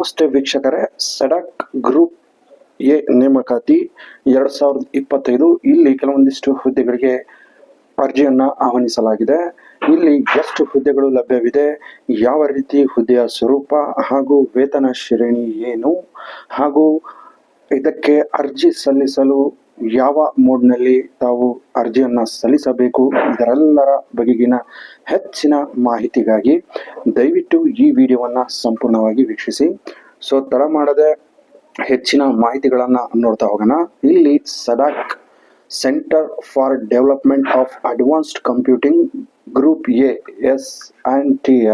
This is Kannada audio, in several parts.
ನಮಸ್ತೆ ವೀಕ್ಷಕರೇ. ಸಡಕ್ ಗ್ರೂಪ್ ಎ ನೇಮಕಾತಿ ಎರಡ್ ಸಾವಿರದ ಇಪ್ಪತ್ತೈದು. ಇಲ್ಲಿ ಕೆಲವೊಂದಿಷ್ಟು ಹುದ್ದೆಗಳಿಗೆ ಅರ್ಜಿಯನ್ನ ಆಹ್ವಾನಿಸಲಾಗಿದೆ. ಇಲ್ಲಿ ಎಷ್ಟು ಹುದ್ದೆಗಳು ಲಭ್ಯವಿದೆ, ಯಾವ ರೀತಿ ಹುದ್ದೆಯ ಸ್ವರೂಪ ಹಾಗೂ ವೇತನ ಶ್ರೇಣಿ ಏನು ಹಾಗೂ ಇದಕ್ಕೆ ಅರ್ಜಿ ಸಲ್ಲಿಸಲು ಯಾವ ಮೋಡ್ನಲ್ಲಿ ತಾವು ಅರ್ಜಿಯನ್ನು ಸಲ್ಲಿಸಬೇಕು, ಇದರೆಲ್ಲರ ಬಗೆಗಿನ ಹೆಚ್ಚಿನ ಮಾಹಿತಿಗಾಗಿ ದಯವಿಟ್ಟು ಈ ವಿಡಿಯೋವನ್ನ ಸಂಪೂರ್ಣವಾಗಿ ವೀಕ್ಷಿಸಿ. ಸೊ ತಡ ಮಾಡದೆ ಹೆಚ್ಚಿನ ಮಾಹಿತಿಗಳನ್ನು ನೋಡ್ತಾ ಹೋಗೋಣ. ಇಲ್ಲಿ CDAC centre for development of advanced computing group A S and ಟಿಯ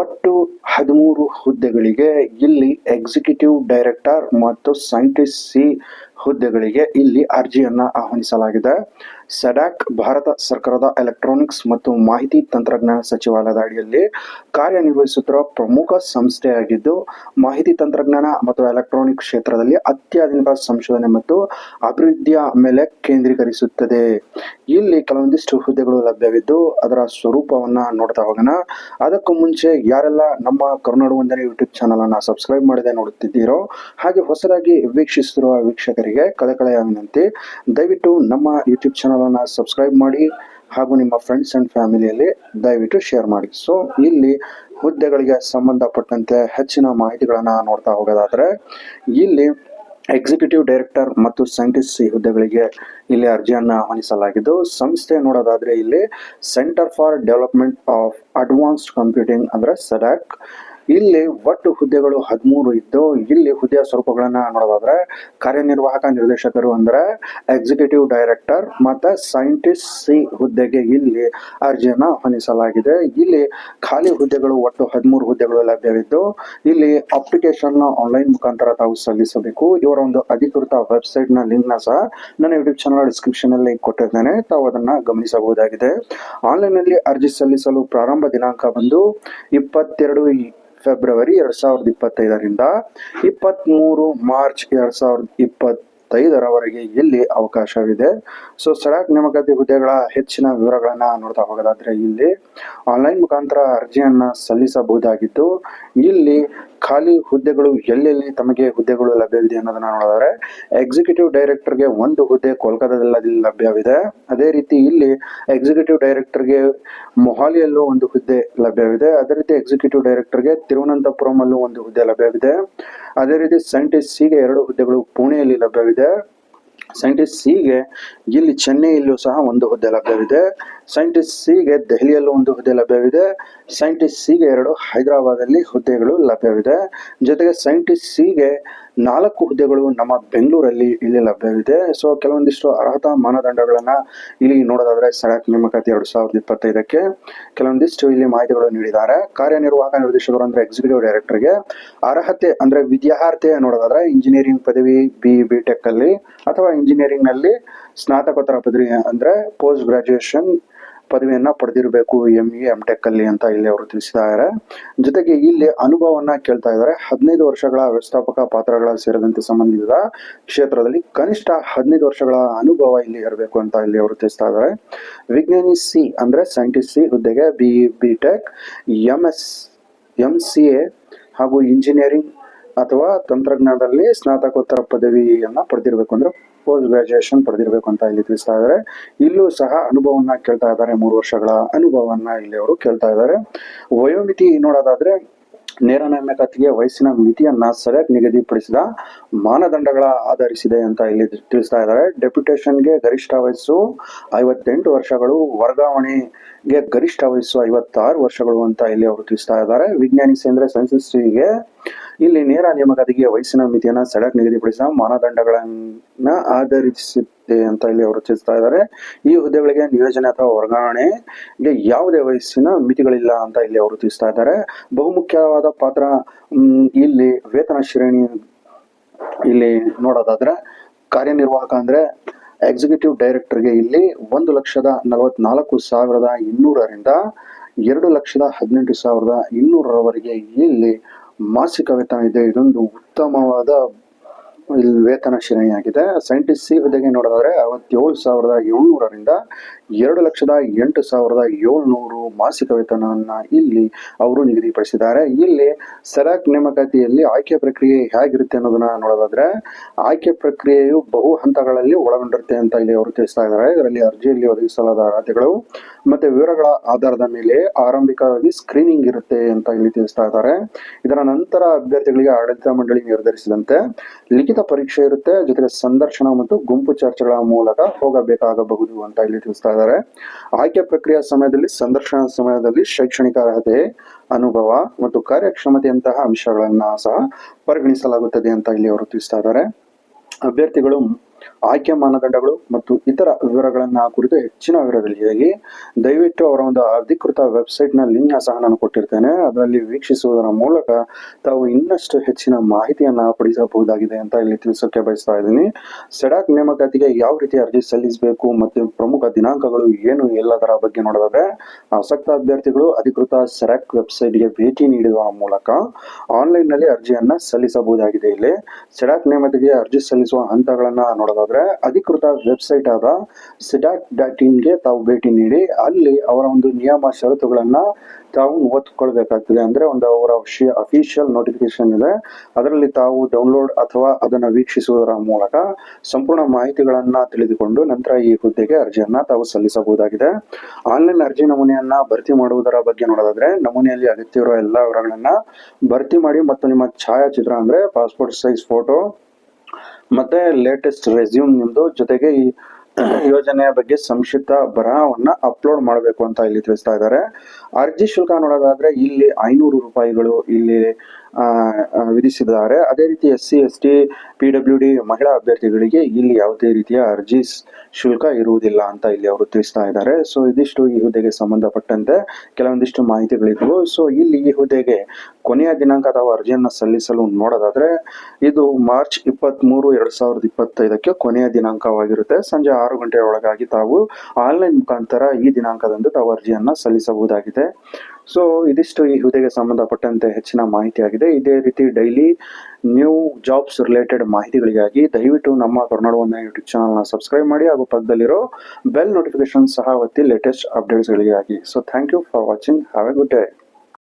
ಒಟ್ಟು ಹದಿಮೂರು ಹುದ್ದೆಗಳಿಗೆ ಇಲ್ಲಿ ಎಕ್ಸಿಕ್ಯೂಟಿವ್ ಡೈರೆಕ್ಟರ್ ಮತ್ತು ಸೈಂಟಿಸ್ಟ್ ಸಿ ಹುದ್ದೆಗಳಿಗೆ ಇಲ್ಲಿ ಅರ್ಜಿಯನ್ನು ಆಹ್ವಾನಿಸಲಾಗಿದೆ. ಸಡಾಕ್ ಭಾರತ ಸರ್ಕಾರದ ಎಲೆಕ್ಟ್ರಾನಿಕ್ಸ್ ಮತ್ತು ಮಾಹಿತಿ ತಂತ್ರಜ್ಞಾನ ಸಚಿವಾಲಯದ ಅಡಿಯಲ್ಲಿ ಕಾರ್ಯನಿರ್ವಹಿಸುತ್ತಿರುವ ಪ್ರಮುಖ ಸಂಸ್ಥೆಯಾಗಿದ್ದು, ಮಾಹಿತಿ ತಂತ್ರಜ್ಞಾನ ಮತ್ತು ಎಲೆಕ್ಟ್ರಾನಿಕ್ ಕ್ಷೇತ್ರದಲ್ಲಿ ಅತ್ಯಾಧುನಿಕ ಸಂಶೋಧನೆ ಮತ್ತು ಅಭಿವೃದ್ಧಿಯ ಮೇಲೆ ಕೇಂದ್ರೀಕರಿಸುತ್ತದೆ. ಇಲ್ಲಿ ಕೆಲವೊಂದಿಷ್ಟು ಹುದ್ದೆಗಳು ಲಭ್ಯವಿದ್ದು, ಅದರ ಸ್ವರೂಪವನ್ನು ನೋಡ್ತಾ ಹೋಗೋಣ. ಅದಕ್ಕೂ ಮುಂಚೆ ಯಾರೆಲ್ಲ ನಮ್ಮ ಕರುನಾಡು ಒಂದನೇ ಯೂಟ್ಯೂಬ್ ಚಾನಲ್ ಅನ್ನ ಸಬ್ಸ್ಕ್ರೈಬ್ ಮಾಡದೆ ನೋಡುತ್ತಿದ್ದೀರೋ ಹಾಗೆ ಹೊಸದಾಗಿ ವೀಕ್ಷಿಸುತ್ತಿರುವ ವೀಕ್ಷಕರಿಗೆ ಕಳಕಳೆಯ ವಿನಂತಿ, ದಯವಿಟ್ಟು ನಮ್ಮ ಯೂಟ್ಯೂಬ್ ಚಾನಲ್ ಅನ್ನ ಸಬ್ಸ್ಕ್ರೈಬ್ ಮಾಡಿ ಹಾಗೂ ನಿಮ್ಮ ಫ್ರೆಂಡ್ಸ್ ಅಂಡ್ ಫ್ಯಾಮಿಲಿಯಲ್ಲಿ ದಯವಿಟ್ಟು ಶೇರ್ ಮಾಡಿ. ಸೊ ಇಲ್ಲಿ ಹುದ್ದೆಗಳಿಗೆ ಸಂಬಂಧಪಟ್ಟಂತೆ ಹೆಚ್ಚಿನ ಮಾಹಿತಿಗಳನ್ನು ನೋಡ್ತಾ ಹೋಗೋದಾದ್ರೆ, ಇಲ್ಲಿ ಎಕ್ಸಿಕ್ಯೂಟಿವ್ ಡೈರೆಕ್ಟರ್ ಮತ್ತು ಸೈಂಟಿಸ್ಟ್ ಹುದ್ದೆಗಳಿಗೆ ಇಲ್ಲಿ ಅರ್ಜಿಯನ್ನು ಆಹ್ವಾನಿಸಲಾಗಿದ್ದು, ಸಂಸ್ಥೆ ನೋಡೋದಾದರೆ ಇಲ್ಲಿ centre for development of advanced computing ಅಂದರೆ ಸೆಡಾಕ್ ಇಲ್ಲಿ ಒಟ್ಟು ಹುದ್ದೆಗಳು ಹದಿಮೂರು ಇದ್ದು, ಇಲ್ಲಿ ಹುದ್ದೆಯ ಸ್ವರೂಪಗಳನ್ನ ನೋಡೋದಾದ್ರೆ ಕಾರ್ಯನಿರ್ವಾಹಕ ನಿರ್ದೇಶಕರು ಅಂದ್ರೆ ಎಕ್ಸಿಕ್ಯೂಟಿವ್ ಡೈರೆಕ್ಟರ್ ಮತ್ತೆ ಸೈಂಟಿಸ್ಟ್ ಸಿ ಹುದ್ದೆಗೆ ಇಲ್ಲಿ ಅರ್ಜಿಯನ್ನು ಆಹ್ವಾನಿಸಲಾಗಿದೆ ಇಲ್ಲಿ ಖಾಲಿ ಹುದ್ದೆಗಳು ಒಟ್ಟು ಹದಿಮೂರು ಹುದ್ದೆಗಳು ಲಭ್ಯವಿದ್ದು, ಇಲ್ಲಿ ಅಪ್ಲಿಕೇಶನ್ ಆನ್ಲೈನ್ ಮುಖಾಂತರ ತಾವು ಸಲ್ಲಿಸಬೇಕು. ಇವರ ಒಂದು ಅಧಿಕೃತ ವೆಬ್ಸೈಟ್ನ ಲಿಂಕ್ನ ಸಹ ನನ್ನ ಯೂಟ್ಯೂಬ್ ಚಾನಲ್ ಡಿಸ್ಕ್ರಿಪ್ಷನ್ ಅಲ್ಲಿ ಕೊಟ್ಟಿದ್ದೇನೆ. ತಾವು ಅದನ್ನ ಗಮನಿಸಬಹುದಾಗಿದೆ. ಆನ್ಲೈನ್ನಲ್ಲಿ ಅರ್ಜಿ ಸಲ್ಲಿಸಲು ಪ್ರಾರಂಭ ದಿನಾಂಕ ಬಂದು ಇಪ್ಪತ್ತೆರಡು ಫೆಬ್ರವರಿ ಎರಡು ಸಾವಿರದ ಇಪ್ಪತ್ತೈದರಿಂದ ಇಪ್ಪತ್ತ್ಮೂರು ಮಾರ್ಚ್ ಎರಡ್ ಸಾವಿರದ ಇಪ್ಪತ್ತೈದರವರೆಗೆ ಇಲ್ಲಿ ಅವಕಾಶವಿದೆ. ಸೊ ಸಡಕ್ ನೇಮಕಾತಿ ಹುದ್ದೆಗಳ ಹೆಚ್ಚಿನ ವಿವರಗಳನ್ನ ನೋಡ್ತಾ ಹೋಗೋದಾದ್ರೆ ಇಲ್ಲಿ ಆನ್ಲೈನ್ ಮುಖಾಂತರ ಅರ್ಜಿಯನ್ನ ಸಲ್ಲಿಸಬಹುದಾಗಿದ್ದು ಇಲ್ಲಿ ಖಾಲಿ ಹುದ್ದೆಗಳು ಎಲ್ಲೆಲ್ಲಿ ತಮಗೆ ಹುದ್ದೆಗಳು ಲಭ್ಯವಿದೆ ಅನ್ನೋದನ್ನ ನೋಡಿದ್ರೆ ಎಕ್ಸಿಕ್ಯೂಟಿವ್ ಡೈರೆಕ್ಟರ್ಗೆ ಒಂದು ಹುದ್ದೆ ಕೋಲ್ಕತ್ತಾದಲ್ಲಿ ಲಭ್ಯವಿದೆ. ಅದೇ ರೀತಿ ಇಲ್ಲಿ ಎಕ್ಸಿಕ್ಯೂಟಿವ್ ಡೈರೆಕ್ಟರ್ಗೆ ಮೊಹಾಲಿಯಲ್ಲೂ ಒಂದು ಹುದ್ದೆ ಲಭ್ಯವಿದೆ. ಅದೇ ರೀತಿ ಎಕ್ಸಿಕ್ಯೂಟಿವ್ ಡೈರೆಕ್ಟರ್ಗೆ ತಿರುವನಂತಪುರಂ ಅಲ್ಲೂ ಒಂದು ಹುದ್ದೆ ಲಭ್ಯವಿದೆ. ಅದೇ ರೀತಿ ಸೈಂಟಿಸ್ಟ್ ಸಿಗೆ ಎರಡು ಹುದ್ದೆಗಳು ಪುಣೆಯಲ್ಲಿ ಲಭ್ಯವಿದೆ. ಸೈಂಟಿಸ್ಟ್ ಸಿಗೆ ಇಲ್ಲಿ ಚೆನ್ನೈಯಲ್ಲೂ ಸಹ ಒಂದು ಹುದ್ದೆ ಲಭ್ಯವಿದೆ ಸೈಂಟಿಸ್ಟ್ ಸಿಗೆ ದೆಹಲಿಯಲ್ಲೂ ಒಂದು ಹುದ್ದೆ ಲಭ್ಯವಿದೆ. ಸೈಂಟಿಸ್ಟ್ ಸಿಗೆ ಎರಡು ಹೈದರಾಬಾದಲ್ಲಿ ಹುದ್ದೆಗಳು ಲಭ್ಯವಿದೆ. ಜೊತೆಗೆ ಸೈಂಟಿಸ್ಟ್ ಸಿಗೆ ನಾಲ್ಕು ಹುದ್ದೆಗಳು ನಮ್ಮ ಬೆಂಗಳೂರಲ್ಲಿ ಇಲ್ಲಿ ಲಭ್ಯವಿದೆ. ಸೊ ಕೆಲವೊಂದಿಷ್ಟು ಅರ್ಹತಾ ಮಾನದಂಡಗಳನ್ನು ಇಲ್ಲಿ ನೋಡೋದಾದ್ರೆ ಸಡಕ್ ನೇಮಕಾತಿ ಎರಡು ಸಾವಿರದ ಇಪ್ಪತ್ತೈದಕ್ಕೆ ಕೆಲವೊಂದಿಷ್ಟು ಇಲ್ಲಿ ಮಾಹಿತಿಗಳು ನೀಡಿದ್ದಾರೆ. ಕಾರ್ಯನಿರ್ವಾಹಕ ನಿರ್ದೇಶಕರು ಅಂದರೆ ಎಕ್ಸಿಕ್ಯೂಟಿವ್ ಡೈರೆಕ್ಟರ್ಗೆ ಅರ್ಹತೆ ಅಂದ್ರೆ ವಿದ್ಯಾರ್ಥಿ ನೋಡೋದಾದ್ರೆ ಇಂಜಿನಿಯರಿಂಗ್ ಪದವಿ ಬಿ ಬಿ ಟೆಕ್ ಅಲ್ಲಿ ಅಥವಾ ಇಂಜಿನಿಯರಿಂಗ್ನಲ್ಲಿ ಸ್ನಾತಕೋತ್ತರ ಪದವಿ ಅಂದ್ರೆ ಪೋಸ್ಟ್ ಗ್ರಾಜುಯೇಷನ್ ಪದವಿಯನ್ನ ಪಡೆದಿರಬೇಕು ಎಂ ಇ ಎಂ ಟೆಕ್ ಅಲ್ಲಿ ಅಂತ ಇಲ್ಲಿ ಅವರು ತಿಳಿಸಿದ್ದಾರೆ. ಜೊತೆಗೆ ಇಲ್ಲಿ ಅನುಭವವನ್ನ ಕೇಳ್ತಾ ಇದ್ದಾರೆ. ಹದಿನೈದು ವರ್ಷಗಳ ವ್ಯವಸ್ಥಾಪಕ ಪಾತ್ರಗಳ ಸೇರಿದಂತೆ ಸಂಬಂಧಿಸಿದ ಕ್ಷೇತ್ರದಲ್ಲಿ ಕನಿಷ್ಠ ಹದಿನೈದು ವರ್ಷಗಳ ಅನುಭವ ಇಲ್ಲಿ ಇರಬೇಕು ಅಂತ ಇಲ್ಲಿ ಅವರು ತಿಳಿಸ್ತಾ ಇದ್ದಾರೆ. ವಿಜ್ಞಾನಿ ಸಿ ಅಂದ್ರೆ ಸೈಂಟಿಸ್ಟ್ ಸಿ ಹುದ್ದೆಗೆ B B tech M S M C A ಹಾಗೂ ಇಂಜಿನಿಯರಿಂಗ್ ಅಥವಾ ತಂತ್ರಜ್ಞಾನದಲ್ಲಿ ಸ್ನಾತಕೋತ್ತರ ಪದವಿಯನ್ನ ಪಡೆದಿರಬೇಕು ಅಂದ್ರೆ ಪೋಸ್ಟ್ ಗ್ರಾಜುಯೇಷನ್ ಪಡೆದಿರಬೇಕು ಅಂತ ಇಲ್ಲಿ ತಿಳಿಸ್ತಾ ಇದ್ದಾರೆ ಇಲ್ಲೂ ಸಹ ಅನುಭವವನ್ನ ಕೇಳ್ತಾ ಇದ್ದಾರೆ. ಮೂರು ವರ್ಷಗಳ ಅನುಭವವನ್ನ ಇಲ್ಲಿ ಅವರು ಕೇಳ್ತಾ ಇದ್ದಾರೆ ವಯೋಮಿತಿ ನೋಡೋದಾದ್ರೆ ನೇರ ನೇಮಕಾತಿಗೆ ವಯಸ್ಸಿನ ಮಿತಿಯನ್ನ ಸರಿಯಾಗಿ ನಿಗದಿಪಡಿಸಿದ ಮಾನದಂಡಗಳ ಆಧರಿಸಿದೆ ಅಂತ ಇಲ್ಲಿ ತಿಳಿಸ್ತಾ ಇದ್ದಾರೆ ಡೆಪ್ಯುಟೇಷನ್ಗೆ ಗರಿಷ್ಠ ವಯಸ್ಸು ಐವತ್ತೆಂಟು ವರ್ಷಗಳು, ವರ್ಗಾವಣೆಗೆ ಗರಿಷ್ಠ ವಯಸ್ಸು ಐವತ್ತಾರು ವರ್ಷಗಳು ಅಂತ ಇಲ್ಲಿ ಅವರು ತಿಳಿಸ್ತಾ ಇದ್ದಾರೆ ವಿಜ್ಞಾನಿ ಸೇಂದ್ರ ಸೈನ್ಸಿಸ್ಟಿಗೆ ಇಲ್ಲಿ ನೇರ ನೇಮಕಾತಿಗೆ ವಯಸ್ಸಿನ ಮಿತಿಯನ್ನ ಸಡಕ್ ನಿಗದಿಪಡಿಸಿದ ಮಾನದಂಡಗಳನ್ನ ಆಧರಿಸುತ್ತೆ ಅಂತ ಇಲ್ಲಿ ಅವರು ರಚಿಸ್ತಾ ಇದ್ದಾರೆ. ಈ ಹುದ್ದೆಗಳಿಗೆ ನಿಯೋಜನೆ ಅಥವಾ ವರ್ಗಾವಣೆಗೆ ಯಾವುದೇ ವಯಸ್ಸಿನ ಮಿತಿಗಳಿಲ್ಲ ಅಂತ ಇಲ್ಲಿ ಅವರು ತಿಳಿಸ್ತಾ ಇದ್ದಾರೆ. ಬಹುಮುಖ್ಯವಾದ ಪಾತ್ರ ಇಲ್ಲಿ ವೇತನ ಶ್ರೇಣಿ ಇಲ್ಲಿ ನೋಡೋದಾದ್ರೆ ಕಾರ್ಯನಿರ್ವಾಹಕ ಅಂದ್ರೆ ಎಕ್ಸಿಕ್ಯೂಟಿವ್ ಡೈರೆಕ್ಟರ್ಗೆ ಇಲ್ಲಿ ಒಂದು ಲಕ್ಷದ ನಲವತ್ನಾಲ್ಕು ಸಾವಿರದ ಇನ್ನೂರರಿಂದ ಎರಡು ಲಕ್ಷದ ಹದಿನೆಂಟು ಸಾವಿರದ ಇನ್ನೂರರವರೆಗೆ ಇಲ್ಲಿ ಮಾಸಿಕ ವೇತನ ಇದೆ ಇದೊಂದು ಉತ್ತಮವಾದ ಇಲ್ಲಿ ವೇತನ ಶ್ರೇಣಿಯಾಗಿದೆ ಸೈಂಟಿಸ್ಟ್ ಸಿ ಹುದ್ದೆಗೆ ಅರವತ್ತೇಳು ಸಾವಿರದ ಏಳ್ನೂರರಿಂದ ಎರಡು ಲಕ್ಷದ ಎಂಟು ಸಾವಿರದ ಏಳ್ನೂರು ಮಾಸಿಕ ವೇತನವನ್ನು ಇಲ್ಲಿ ಅವರು ನಿಗದಿಪಡಿಸಿದ್ದಾರೆ. ಇಲ್ಲಿ ಸೆರಾಕ್ ನೇಮಕಾತಿಯಲ್ಲಿ ಆಯ್ಕೆ ಪ್ರಕ್ರಿಯೆ ಹೇಗಿರುತ್ತೆ ಅನ್ನೋದನ್ನ ನೋಡೋದಾದ್ರೆ ಆಯ್ಕೆ ಪ್ರಕ್ರಿಯೆಯು ಬಹು ಹಂತಗಳಲ್ಲಿ ಒಳಗೊಂಡಿರುತ್ತೆ ಅಂತ ಇಲ್ಲಿ ಅವರು ತಿಳಿಸ್ತಾ ಇದ್ದಾರೆ. ಇದರಲ್ಲಿ ಅರ್ಜಿಯಲ್ಲಿ ಒದಗಿಸಲಾದ ಅರ್ಹತೆಗಳು ಮತ್ತೆ ವಿವರಗಳ ಆಧಾರದ ಮೇಲೆ ಆರಂಭಿಕವಾಗಿ ಸ್ಕ್ರೀನಿಂಗ್ ಇರುತ್ತೆ ಅಂತ ಇಲ್ಲಿ ತಿಳಿಸ್ತಾ ಇದ್ದಾರೆ. ಇದರ ನಂತರ ಅಭ್ಯರ್ಥಿಗಳಿಗೆ ಆಡಳಿತ ಮಂಡಳಿ ನಿರ್ಧರಿಸಿದಂತೆ ಲಿಖಿತ ಪರೀಕ್ಷೆ ಇರುತ್ತೆ, ಜೊತೆಗೆ ಸಂದರ್ಶನ ಮತ್ತು ಗುಂಪು ಚರ್ಚೆಗಳ ಮೂಲಕ ಹೋಗಬೇಕಾಗಬಹುದು ಅಂತ ಇಲ್ಲಿ ತಿಳಿಸ್ತಾ ಇದ್ದಾರೆ. ಆಯ್ಕೆ ಪ್ರಕ್ರಿಯೆ ಸಮಯದಲ್ಲಿ, ಸಂದರ್ಶನ ಸಮಯದಲ್ಲಿ ಶೈಕ್ಷಣಿಕ ಅರ್ಹತೆ, ಅನುಭವ ಮತ್ತು ಕಾರ್ಯಕ್ಷಮತೆಯಂತಹ ಅಂಶಗಳನ್ನ ಸಹ ಪರಿಗಣಿಸಲಾಗುತ್ತದೆ ಅಂತ ಇಲ್ಲಿ ಅವರು ತಿಳಿಸ್ತಾ ಇದ್ದಾರೆ. ಅಭ್ಯರ್ಥಿಗಳು ಆಯ್ಕೆ ಮಾನದಂಡಗಳು ಮತ್ತು ಇತರ ವಿವರಗಳನ್ನ ಕುರಿತು ಹೆಚ್ಚಿನ ವಿವರಗಳಿಗಾಗಿ ದಯವಿಟ್ಟು ಅವರ ಒಂದು ಅಧಿಕೃತ ವೆಬ್ಸೈಟ್ನ ಲಿಂಕ್ ಸಹ ನಾನು ಕೊಟ್ಟಿರ್ತೇನೆ. ಅದರಲ್ಲಿ ವೀಕ್ಷಿಸುವುದರ ಮೂಲಕ ತಾವು ಇನ್ನಷ್ಟು ಹೆಚ್ಚಿನ ಮಾಹಿತಿಯನ್ನ ಪಡಿಸಬಹುದಾಗಿದೆ ಅಂತ ಇಲ್ಲಿ ತಿಳಿಸೋಕೆ ಬಯಸ್ತಾ ಇದ್ದೀನಿ. ಸೆಡಾಕ್ ನೇಮಕಾತಿಗೆ ಯಾವ ರೀತಿ ಅರ್ಜಿ ಸಲ್ಲಿಸಬೇಕು ಮತ್ತು ಪ್ರಮುಖ ದಿನಾಂಕಗಳು ಏನು ಎಲ್ಲದರ ಬಗ್ಗೆ ನೋಡೋದಾದ್ರೆ, ಆಸಕ್ತ ಅಭ್ಯರ್ಥಿಗಳು ಅಧಿಕೃತ ಸೆಡಾಕ್ ವೆಬ್ಸೈಟ್ಗೆ ಭೇಟಿ ನೀಡುವ ಮೂಲಕ ಆನ್ಲೈನ್ನಲ್ಲಿ ಅರ್ಜಿಯನ್ನ ಸಲ್ಲಿಸಬಹುದಾಗಿದೆ ಇಲ್ಲಿ. ಸೆಡಾಕ್ ನೇಮಕಾತಿಗೆ ಅರ್ಜಿ ಸಲ್ಲಿಸುವ ಹಂತಗಳನ್ನ ನೋಡೋದಾದ್ರೆ ಅಧಿಕೃತ ವೆಬ್ಸೈಟ್ ಆದ ಸಿಡಾಕ್ ಡಾಟ್ ಇನ್ಗೆ ತಾವು ಭೇಟಿ ನೀಡಿ, ಅಲ್ಲಿ ಅವರ ಒಂದು ನಿಯಮ ಷರತ್ತುಗಳನ್ನ ತಾವು ಓದ್ಕೊಳ್ಬೇಕಾಗ್ತದೆ ಅಂದ್ರೆ ಒಂದು ಅವರ ಅಫಿಷಿಯಲ್ ನೋಟಿಫಿಕೇಶನ್ ಇದೆ. ಅದರಲ್ಲಿ ತಾವು ಡೌನ್ಲೋಡ್ ಅಥವಾ ಅದನ್ನು ವೀಕ್ಷಿಸುವುದರ ಮೂಲಕ ಸಂಪೂರ್ಣ ಮಾಹಿತಿಗಳನ್ನ ತಿಳಿದುಕೊಂಡು ನಂತರ ಈ ಹುದ್ದೆಗೆ ಅರ್ಜಿಯನ್ನ ತಾವು ಸಲ್ಲಿಸಬಹುದಾಗಿದೆ. ಆನ್ಲೈನ್ ಅರ್ಜಿ ನಮೂನೆಯನ್ನ ಭರ್ತಿ ಮಾಡುವುದರ ಬಗ್ಗೆ ನೋಡೋದಾದ್ರೆ, ನಮೂನೆಯಲ್ಲಿ ಅಗತ್ಯವಿರುವ ಎಲ್ಲ ವಿವರಗಳನ್ನ ಭರ್ತಿ ಮಾಡಿ ಮತ್ತು ನಿಮ್ಮ ಛಾಯಾಚಿತ್ರ ಅಂದ್ರೆ ಪಾಸ್ಪೋರ್ಟ್ ಸೈಜ್ ಫೋಟೋ ಮತ್ತೆ ಲೇಟೆಸ್ಟ್ ರೆಸ್ಯೂಮ್ ನಿಮ್ದು. ಜೊತೆಗೆ ಈ ಯೋಜನೆಯ ಬಗ್ಗೆ ಸಂಕ್ಷಿಪ್ತ ಬರಹವನ್ನ ಅಪ್ಲೋಡ್ ಮಾಡಬೇಕು ಅಂತ ಇಲ್ಲಿ ತಿಳಿಸ್ತಾ ಇದ್ದಾರೆ. ಅರ್ಜಿ ಶುಲ್ಕ ನೋಡೋದಾದ್ರೆ ಇಲ್ಲಿ ಐನೂರು ರೂಪಾಯಿಗಳು ಇಲ್ಲಿ ವಿಧಿಸಿದ್ದಾರೆ. ಅದೇ ರೀತಿ S C, S T, P W D ಮಹಿಳಾ ಅಭ್ಯರ್ಥಿಗಳಿಗೆ ಇಲ್ಲಿ ಯಾವುದೇ ರೀತಿಯ ಅರ್ಜಿ ಶುಲ್ಕ ಇರುವುದಿಲ್ಲ ಅಂತ ಇಲ್ಲಿ ಅವರು ತಿಳಿಸ್ತಾ ಇದ್ದಾರೆ. ಸೊ, ಇದಿಷ್ಟು ಈ ಹುದ್ದೆಗೆ ಸಂಬಂಧಪಟ್ಟಂತೆ ಕೆಲವೊಂದಿಷ್ಟು ಮಾಹಿತಿಗಳಿದ್ವು. ಸೊ, ಇಲ್ಲಿ ಈ ಹುದ್ದೆಗೆ ಕೊನೆಯ ದಿನಾಂಕ ಅಥವಾ ಅರ್ಜಿಯನ್ನು ಸಲ್ಲಿಸಲು ನೋಡೋದಾದ್ರೆ, ಇದು ಮಾರ್ಚ್ ಇಪ್ಪತ್ತ್ ಮೂರು ಎರಡ್ ಸಾವಿರದ ಇಪ್ಪತ್ತೈದಕ್ಕೆ ಕೊನೆಯ ದಿನಾಂಕವಾಗಿರುತ್ತೆ. ಸಂಜೆ ಆರು ಗಂಟೆಯ ಒಳಗಾಗಿ ತಾವು ಆನ್ಲೈನ್ ಮುಖಾಂತರ ಈ ದಿನಾಂಕದಂದು ತಾವು ಅರ್ಜಿಯನ್ನು ಸಲ್ಲಿಸಬಹುದಾಗಿದೆ. ಸೊ ಇದಿಷ್ಟು ಈ ಹುದ್ದೆಗೆ ಸಂಬಂಧಪಟ್ಟಂತೆ ಹೆಚ್ಚಿನ ಮಾಹಿತಿ ಆಗಿದೆ ಇದೇ ರೀತಿ ಡೈಲಿ ನ್ಯೂ ಜಾಬ್ಸ್ ರಿಲೇಟೆಡ್ ಮಾಹಿತಿಗಳಿಗಾಗಿ ದಯವಿಟ್ಟು ನಮ್ಮ ಕರ್ನಾಟಕ ಒಂದು ಯೂಟ್ಯೂಬ್ ಚಾನಲ್ನ ಸಬ್ಸ್ಕ್ರೈಬ್ ಮಾಡಿ ಹಾಗೂ ಪಕ್ಕದಲ್ಲಿರೋ ಬೆಲ್ ನೋಟಿಫಿಕೇಶನ್ ಸಹ ಒತ್ತಿ latest ಅಪ್ಡೇಟ್ಸ್ಗಳಿಗಾಗಿ so thank you for watching have a good day